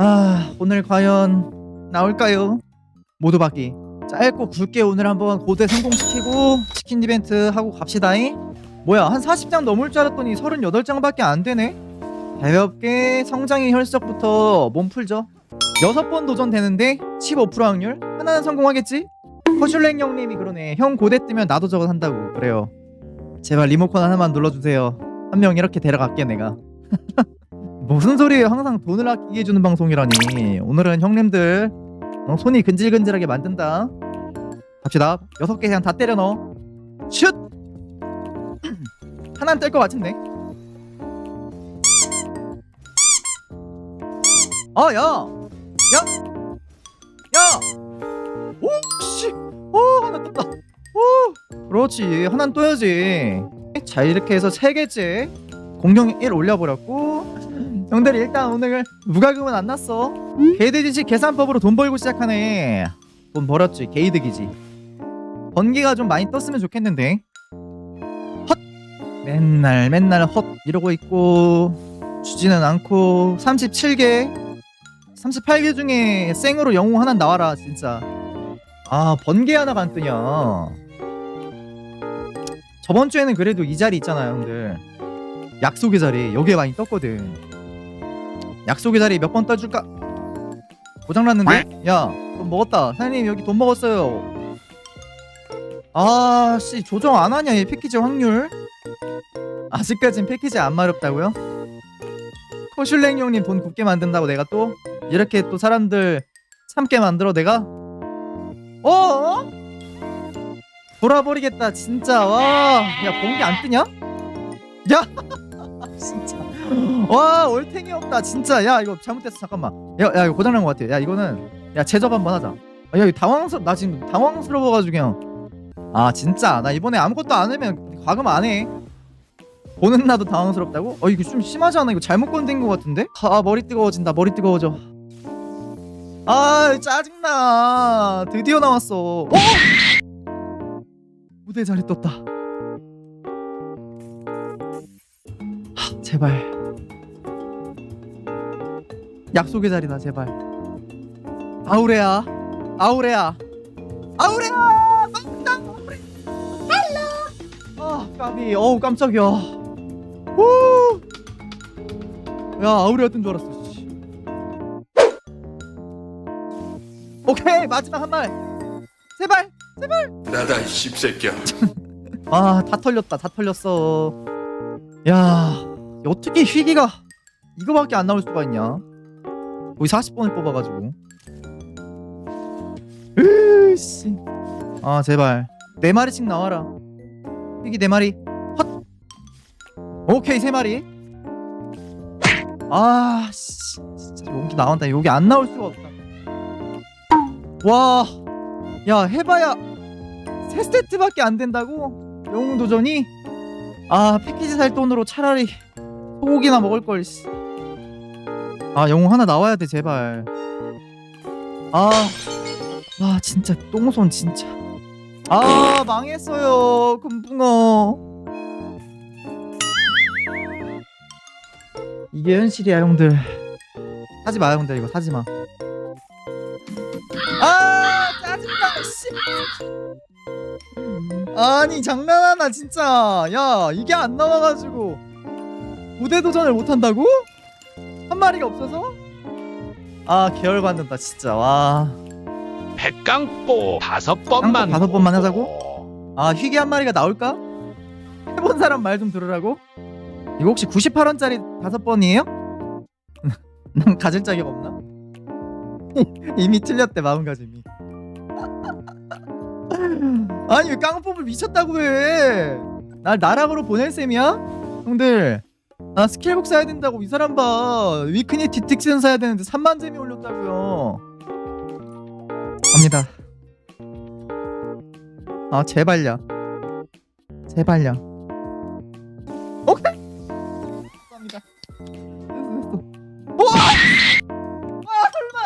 아 오늘 과연 나올까요? 모두 받기 짧고 굵게 오늘 한번 고대 성공시키고 치킨 이벤트 하고 갑시다잉. 뭐야 한 40장 넘을 줄 알았더니 38장밖에 안 되네? 가볍게 성장의 혈석부터 몸 풀죠. 여섯 번 도전 되는데 15% 확률? 하나는 성공하겠지? 허슐랭 형님이 그러네. 형 고대 뜨면 나도 저거 산다고. 그래요. 제발 리모컨 하나만 눌러주세요. 한 명 이렇게 데려갈게 내가 무슨 소리예요 항상 돈을 아끼게 해주는 방송이라니 오늘은 형님들 어, 손이 근질근질하게 만든다 갑시다 여섯 개 그냥 다 때려 넣어 슛 하나는 뜰것 같은데 아, 야! 야! 야! 오, 씨! 오, 하나 떴다. 오! 그렇지. 하나는 떠야지. 자, 이렇게 해서 세 개째. 공룡 1 올려버렸고. 형들 일단 오늘 무과금은 안 났어. 게이드기지 계산법으로 돈 벌고 시작하네. 돈 벌었지. 게이드기지. 번개가 좀 많이 떴으면 좋겠는데. 헛! 맨날 맨날 헛 이러고 있고 주지는 않고 37개 38개 중에 생으로 영웅 하나 나와라 진짜 아 번개 하나가 안 뜨냐 저번 주에는 그래도 이 자리 있잖아요 형들 약속의 자리 여기에 많이 떴거든 약속의 자리 몇 번 떠줄까? 고장났는데? 야 돈 먹었다. 사장님 여기 돈 먹었어요. 아 씨 조정 안 하냐 이 패키지 확률? 아직까진 패키지 안 마렵다고요? 코슐랭 형님 돈 굽게 만든다고 내가 또? 이렇게 또 사람들 참게 만들어 내가? 어? 돌아버리겠다 진짜. 와 야 번개 안 뜨냐? 야 진짜 와 얼탱이 없다 진짜. 야 이거 잘못됐어 잠깐만. 야, 야 이거 고장난 것 같아. 야 이거는 야 제접 한번 하자. 아, 야 이거 당황스러 나 지금 당황스러워가지고 그냥. 아 진짜. 나 이번에 아무것도 안 하면 과금 안해. 보는 나도 당황스럽다고? 어 이거 좀 심하지 않아? 이거 잘못 건든 것 같은데? 아 머리 뜨거워진다 머리 뜨거워져. 아 짜증나. 드디어 나왔어. 어? 무대 자리 떴다. 하, 제발 약속의 자리다 제발. 아우레야 아우레야 아우레야 깜짝 아우레! 아 까비. 어우 깜짝이야. 오! 야 아우레였던 줄 알았어 씨. 오케이 마지막 한발 제발! 나다 이 씹새끼야. 아 다 털렸다 다 털렸어. 야 어떻게 휘기가 이거밖에 안 나올 수가 있냐 거의 40번을 뽑아가지고 으씨 아 제발 네 마리씩 나와라 휘기 네 마리 헛 오케이 세 마리 아 씨, 진짜 여기 나온다 여기 안 나올 수가 없다 와 야 해봐야 세 세트밖에 안 된다고? 영웅 도전이? 아 패키지 살 돈으로 차라리 소고기나 먹을 걸. 씨. 아 영웅 하나 나와야 돼 제발. 아, 아 진짜 똥손 진짜. 아 망했어요 금붕어. 이게 현실이야 형들. 사지 마 형들 이거 사지 마. 아 짜증나 씨. 아니 장난하나 진짜 야 이게 안 나와가지고 무대 도전을 못한다고? 한 마리가 없어서? 아 계열 받는다 진짜 와 백깡뽀 다섯 번만 다섯 번만. 하자고? 아 휘기 한 마리가 나올까? 해본 사람 말 좀 들으라고? 이거 혹시 98원짜리 다섯 번이에요? 난 가질 자격 없나? 이미 틀렸대 마음가짐이 아니 왜 깡뽑을 미쳤다고 해? 날 나락으로 보낼 셈이야? 형들 나 스킬북 사야 된다고 이 사람 봐. 위크니 디틱션 사야 되는데 3만 잼이 올렸다고요. 갑니다. 아 제발야 제발야 오케이! 감사합니다. 됐어 됐어. 우와! 와 설마!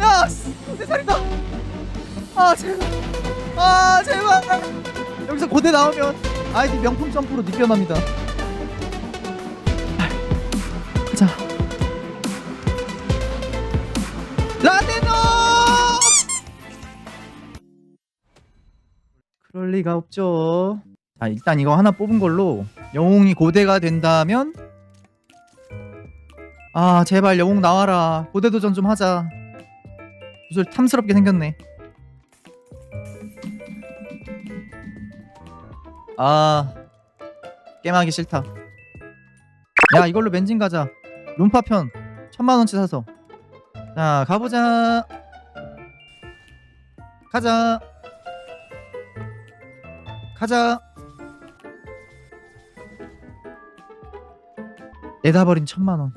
야 씨, 내 살이다 아 제발. 아 제발. 여기서 고대 나오면 아이디 명품 점프로 느껴납니다 리가 없죠. 자 일단 이거 하나 뽑은 걸로 영웅이 고대가 된다면 아 제발 영웅 나와라. 고대 도전 좀 하자. 구슬 탐스럽게 생겼네. 아 게임하기 싫다. 야 이걸로 멘진 가자. 룸파편 천만 원치 사서. 자 가보자. 가자. 가자. 내다 버린 천만 원.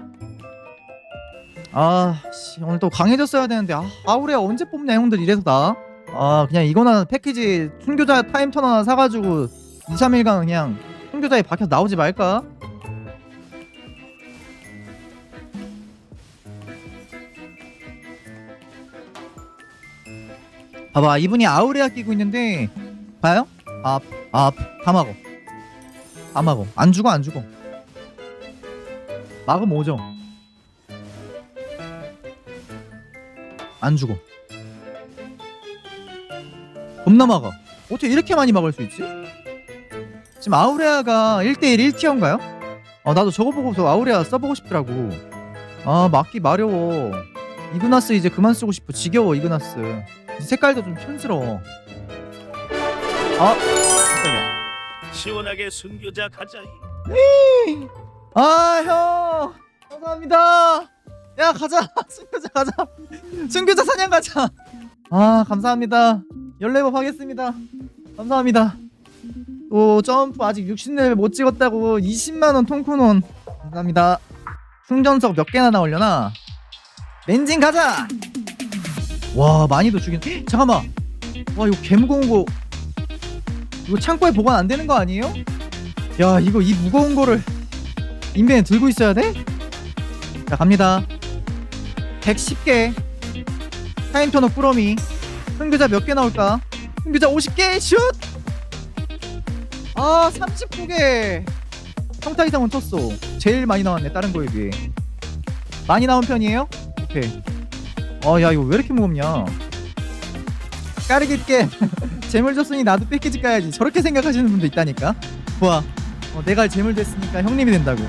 아, 씨, 오늘 또 강해졌어야 되는데 아, 아우레아 언제 뽑냐 형들 이래서 나. 아, 그냥 이거나 패키지 순교자 타임 터너 하나 사가지고 2, 3일간 그냥 순교자에 박혀 나오지 말까? 봐봐 이분이 아우레아 끼고 있는데 봐요? 아, 아, 다마고. 다마고. 안 죽어 안 죽어. 막음 오죠 안 죽어. 겁나 막아. 어떻게 이렇게 많이 막을 수 있지? 지금 아우레아가 1대1 1티어인가요? 아 나도 저거 보고서 아우레아 써보고 싶더라고. 아 막기 마려워. 이그나스 이제 그만 쓰고 싶어. 지겨워 이그나스. 색깔도 좀 촌스러워 아 깜짝이야 시원하게 순교자 가자. 아, 형! 감사합니다! 야, 가자! 순교자 가자! 순교자 사냥 가자! 아, 감사합니다. 14번 하겠습니다. 감사합니다. 또, 점프 아직 60레벨 못 찍었다고 20만원 통크논. 감사합니다. 충전석 몇 개나 나오려나? 렌진 가자! 와, 많이도 죽인. 헉, 잠깐만! 와, 이거 개 무거운 거. 이거 창고에 보관 안 되는 거 아니에요? 야, 이거 이 무거운 거를. 인벤에 들고 있어야 돼? 자 갑니다 110개 타임터너 꾸러미 흥교자 몇 개 나올까? 흥교자 50개 슛! 아 39개 평타 이상은 쳤어 제일 많이 나왔네 다른 거에 비해 많이 나온 편이에요? 오케이 어야 이거 왜 이렇게 무겁냐 까르기 있게 재물 줬으니 나도 패키지 까야지. 저렇게 생각하시는 분도 있다니까. 좋아 어, 내가 재물 됐으니까 형님이 된다고